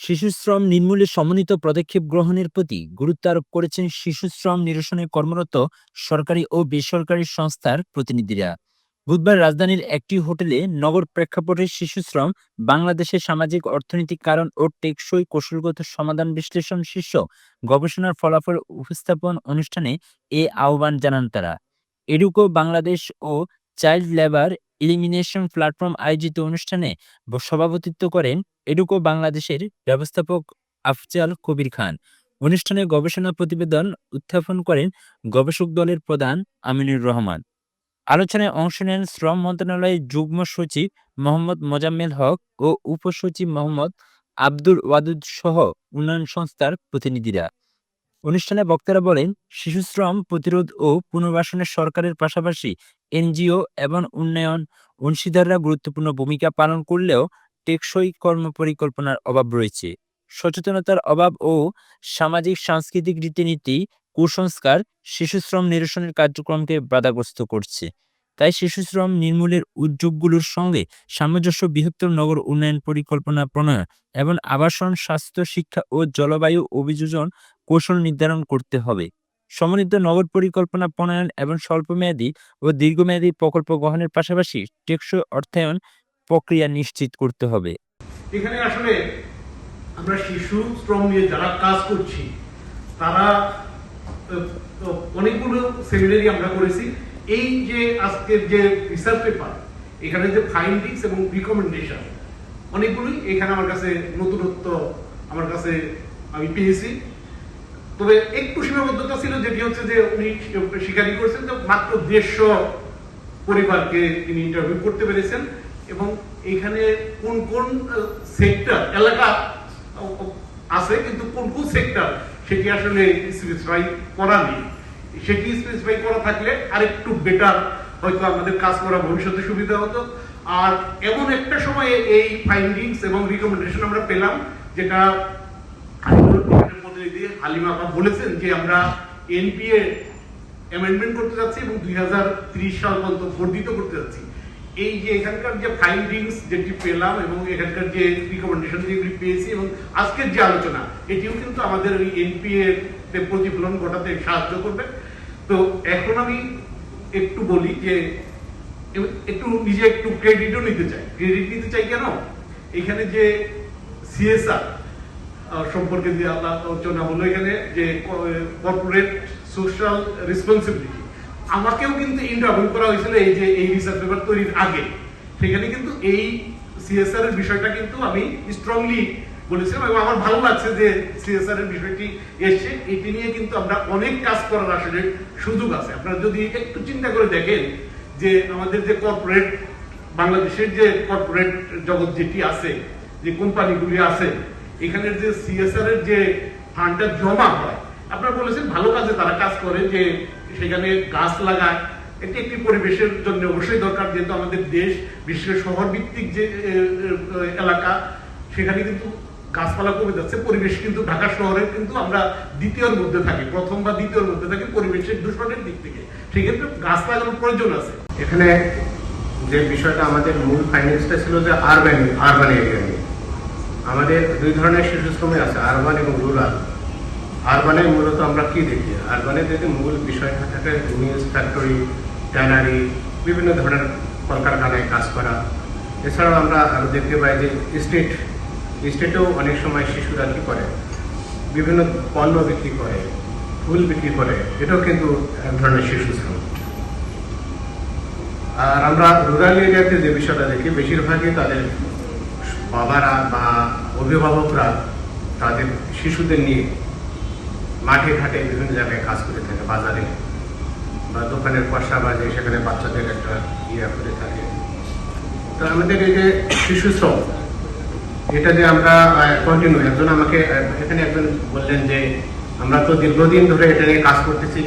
শিশু শ্রম নির্মূলে সমন্বিত পদক্ষেপ গ্রহণের প্রতি গুরুত্ব আরোপ করেছেন শিশু শ্রম নিরসনে কর্মরত সরকারি ও বেসরকারি সংস্থার প্রতিনিধিরা। বুধবার রাজধানীর একটি হোটেলে নগর প্রেক্ষাপটে শিশু শ্রম বাংলাদেশের সামাজিক অর্থনৈতিক কারণ ও টেকসই কৌশলগত সমাধান বিশ্লেষণ শীর্ষক গবেষণার ফলাফল উপস্থাপন অনুষ্ঠানে এ আহ্বান জানান তারা। এডুকো বাংলাদেশ ও চাইল্ড লেবার ইলিমিনেশন প্ল্যাটফর্ম আয়োজিত অনুষ্ঠানে সভাপতিত্ব করেন এডুকো বাংলাদেশের ব্যবস্থাপক আফজাল কবির খান। অনুষ্ঠানে গবেষণা প্রতিবেদন উত্থাপন করেন গবেষক দলের প্রধান আমিনুর রহমান। আলোচনায় অংশ নেন শ্রম মন্ত্রণালয়ের যুগ্ম সচিব মোহাম্মদ মোজাম্মেল হক ও উপসচিব মোহাম্মদ আব্দুল ওয়াদুদ সহ উন্নয়ন সংস্থার প্রতিনিধিরা। অনুষ্ঠানে বক্তারা বলেন, শিশু শ্রম প্রতিরোধ ও পুনর্বাসনের সরকারের পাশাপাশি এনজিও এবং উন্নয়ন অংশীদাররা গুরুত্বপূর্ণ ভূমিকা পালন করলেও টেকসই কর্মপরিকল্পনার অভাব রয়েছে। সচেতনতার অভাব ও সামাজিক, সাংস্কৃতিক রীতিনীতি, কুসংস্কার শিশু শ্রম নিরসনের কার্যক্রমকে বাধাগ্রস্ত করছে। তাই শিশু শ্রম নির্মূলের উদ্যোগগুলোর সঙ্গে সামঞ্জস্য বৃহত্তর নগর উন্নয়ন পরিকল্পনা প্রণয়ন এবং আবাসন, স্বাস্থ্য, শিক্ষা ও জলবায়ু অভিযোজন কৌশল নির্ধারণ করতে হবে। সমন্বিত নগর পরিকল্পনা প্রণয়ন এবং স্বল্পমেয়াদী ও দীর্ঘমেয়াদী প্রকল্প গ্রহণের পাশাপাশি টেকসই অর্থায়ন প্রক্রিয়া নিশ্চিত করতে হবে। এখানে আসলে আমরা শিশু, শ্রম নিয়ে যারা কাজ করছি, তারা অনেকগুলো সেমিনারি আমরা করেছি। এই যে আজকের যে রিসার্চ পেপার এখানে যে ফাইন্ডিংস এবং রিকমেন্ডেশন অনেকগুলোই এখানে আমার কাছে নতুনত্ব আমার কাছে আমি পেয়েছি। তবে একটু সীমাবদ্ধতা ছিল, যেটি হচ্ছে যে উনি স্বীকারই করেছেন যে মাত্র দেড়শো পরিবারকে তিনি ইন্টারভিউ করতে পেরেছেন এবং এখানে কোন কোন সেক্টর এলাকা আছে, কিন্তু কোন কোন সেক্টর সেটি আসলে স্পেসিফাই করা নেই। সেটি স্পেসিফাই করা থাকলে আরেকটু বেটার হয়তো আমাদের কাজ করা ভবিষ্যতে সুবিধা হতো। আর এমন একটা সময়ে এই ফাইন্ডিংস এবং রিকমেন্ডেশন আমরা পেলাম, যেটা প্রতিনিধি হালিমা আপা বলেছেন যে আমরা এনপিএ অ্যামেন্ডমেন্ট করতে যাচ্ছি এবং দুই সাল পর্যন্ত বর্ধিত করতে যাচ্ছি। এই যে এখানকার যে ফাইন্ডিংস যেটি পেলাম এবং এখানকার যে রিকমেন্ডেশন যেগুলি পেয়েছি এবং আজকের যে আলোচনা, এটিও কিন্তু আমাদের ওই এনপিএ তে প্রতিফলন ঘটাতে সাহায্য করবে। তো এখন আমি একটু বলি যে একটু নিজে একটু ক্রেডিটও নিতে চাই। ক্রেডিট নিতে চাই কেন? এখানে যে সিএসআর সম্পর্কে যে আল্লাহ আলোচনা হলো এখানে যে কর্পোরেট সোশ্যাল রেসপন্সিবিলিটি আমাকেও কিন্তু ইন্টারভিউ করা হয়েছিল এই যে, এই রিসার্চ পেপার তৈরির আগে। সেখানে কিন্তু এই সিএসআর এর বিষয়টা কিন্তু আমি স্ট্রংলি বলেছিলাম এবং আমার ভালো লাগছে যে সিএসআর এর বিষয়টি এসছে। এটি নিয়ে কিন্তু আমরা অনেক কাজ করার আসলে সুযোগ আছে। আপনারা যদি একটু চিন্তা করে দেখেন যে, আমাদের যে কর্পোরেট বাংলাদেশের যে কর্পোরেট জগৎ যেটি আছে, যে কোম্পানিগুলি আছে এখানের যে সিএসআর এর যে ফান্ডটা জমা হয়, আপনারা বলেছেন ভালো কাজে তারা কাজ করে যে সেখানে গাছ লাগায়। এটি একটি পরিবেশের জন্য অবশ্যই দরকার, যেহেতু আমাদের দেশ, বিশ্বের শহর ভিত্তিক যে এলাকা, সেখানে কিন্তু গাছপালা কমে যাচ্ছে। পরিবেশ কিন্তু ঢাকা শহরে কিন্তু আমরা দ্বিতীয়র মধ্যে থাকি, প্রথম বা দ্বিতীয়র মধ্যে থাকি পরিবেশের দূষণের দিক থেকে। সেক্ষেত্রে গাছ লাগানোর প্রয়োজন আছে। এখানে যে বিষয়টা আমাদের মূল ফাইন্যান্সটা ছিল যে আরবান আরবান এরিয়া আমাদের দুই ধরনের শিশু শ্রমে আছে, আরবান এবং রুরাল। আরবানে মূলত আমরা কি দেখি? আরবানে যদি মূল বিষয়টা থাকে মিলস ফ্যাক্টরি, ট্যানারি, বিভিন্ন ধরনের কলকারখানায় কাজ করা। এছাড়াও আমরা আরও দেখতে পাই যে স্টেট, স্টেটেও অনেক সময় শিশুরা কি করে? বিভিন্ন পণ্য বিক্রি করে, ফুল বিক্রি করে। এটাও কিন্তু এক ধরনের শিশু শ্রম আর আমরা রুরাল এরিয়াতে যে বিষয়টা দেখি, বেশিরভাগই তাদের বাবারা বা অভিভাবকরা তাদের শিশুদের নিয়ে মাঠে ঘাটে বিভিন্ন জায়গায় কাজ করে থাকে, বাজারে। বা দোকানের পয়সা বাজে সেখানে বাচ্চাদের একটা ইয়ে করে থাকে। তো আমাদের এই যে শিশু শ্রম, এটা যে আমরা কন্টিনিউ একজন আমাকে, এখানে একজন বললেন যে, আমরা তো দীর্ঘদিন ধরে এটা নিয়ে কাজ করতেছি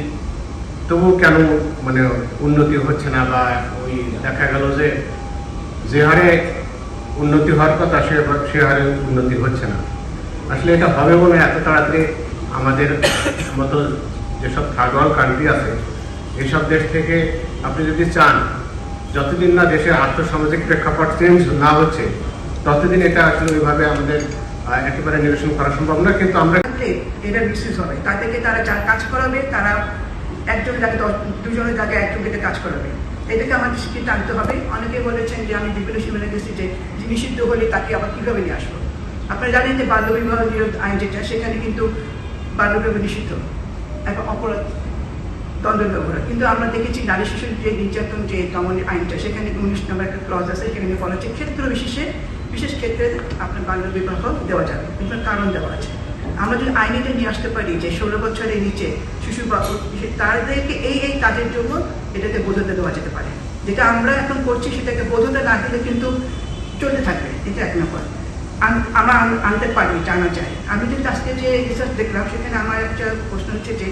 তবু কেন মানে উন্নতি হচ্ছে না? বা ওই দেখা গেল যে যে হারে উন্নতি হওয়ার কথা সে সে হারে উন্নতি হচ্ছে না। আসলে এটা হবে বলে এত তাড়াতাড়ি আমাদের মতো যেসব থার্ড ওয়ার্ল্ড কান্ট্রি আছে, এইসব দেশ থেকে আপনি যদি চান, যতদিন না দেশের আর্থসামাজিক প্রেক্ষাপট চেঞ্জ না হচ্ছে, ততদিন এটা আসলে ওইভাবে আমাদের একেবারে নিরসন করা সম্ভব না। কিন্তু আমরা এটা বিশেষ হবে। তাদেরকে তারা কাজ করাবে, তারা একজনের জায়গায় দুজনের জায়গায় একজনকে কাজ করাবে। এটাকে আমাদের স্বীকৃতি আনতে হবে। অনেকে বলেছেন যে আমি বিভিন্ন সীমানা গেছি যে নিষিদ্ধ হলে তাকে আবার কীভাবে নিয়ে আসব? আপনারা জানেন যে বাল্য বিবাহ বিরোধ আইন যেটা, সেখানে কিন্তু বাল্য বিবাহ নিষিদ্ধ। এখন অপরাধ দণ্ডনীয় অপরাধ কিন্তু আমরা দেখেছি নারী শিশুর যে নির্যাতন যে দমন আইনটা, সেখানে উনিশ নম্বর একটা ক্লজ আছে, সেখানে বলা হচ্ছে ক্ষেত্র বিশেষে, বিশেষ ক্ষেত্রে আপনার বাল্য বিবাহ দেওয়া যাবে। কারণ দেওয়া আছে। আমরা যদি আইনে নিয়ে আসতে পারি যে ষোলো বছরের নিচে শিশু তাদেরকে এই এই কাজের জন্য এটাকে বোঝাতে দেওয়া যেতে পারে। যেটা আমরা এখন করছি সেটাকে বোঝাতে না দিলে কিন্তু চলতে থাকবে। এটা এক নম্বর। আমরা আনতে পারি, জানা যায়। আমি যদি আজকে যে রিসার্চ দেখলাম, সেখানে আমার একটা প্রশ্ন হচ্ছে যে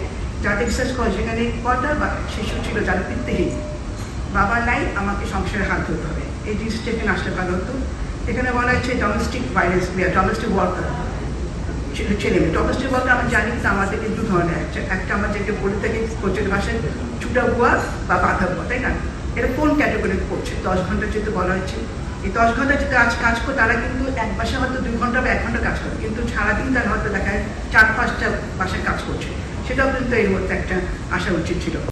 যাদের রিসার্চ করে সেখানে কটা বা শিশু ছিল যারা পিতৃহীন বাবা নাই, আমাকে সংসারে হাত ধরতে হবে। এই জিনিসটা এখানে আসতে পারো হতো। এখানে বলা হচ্ছে ডোমেস্টিক ভাইলেন্স ডোমেস্টিক ওয়ার্কার ছেলে মেয়ে। ডোমেস্টিক বলতে আমরা জানি কিন্তু আমাদের কিন্তু ধরনের একটা একটা আমরা যেটা বলে থাকি কোচের ভাষায়, ছুটা বুয়া বা বাধা বুয়া তাই না? এটা কোন ক্যাটাগরি পড়ছে দশ ঘণ্টা যেহেতু বলা হয়েছে। এই দশ ঘণ্টা যে আজ কাজ করে, তারা কিন্তু এক বাসায় হয়তো দুই ঘণ্টা বা এক ঘণ্টা কাজ করে। কিন্তু সারাদিন তারা হয়তো দেখায় চার পাঁচটা বাসায় কাজ করছে। সেটাও কিন্তু এই মধ্যে একটা আসা উচিত ছিল।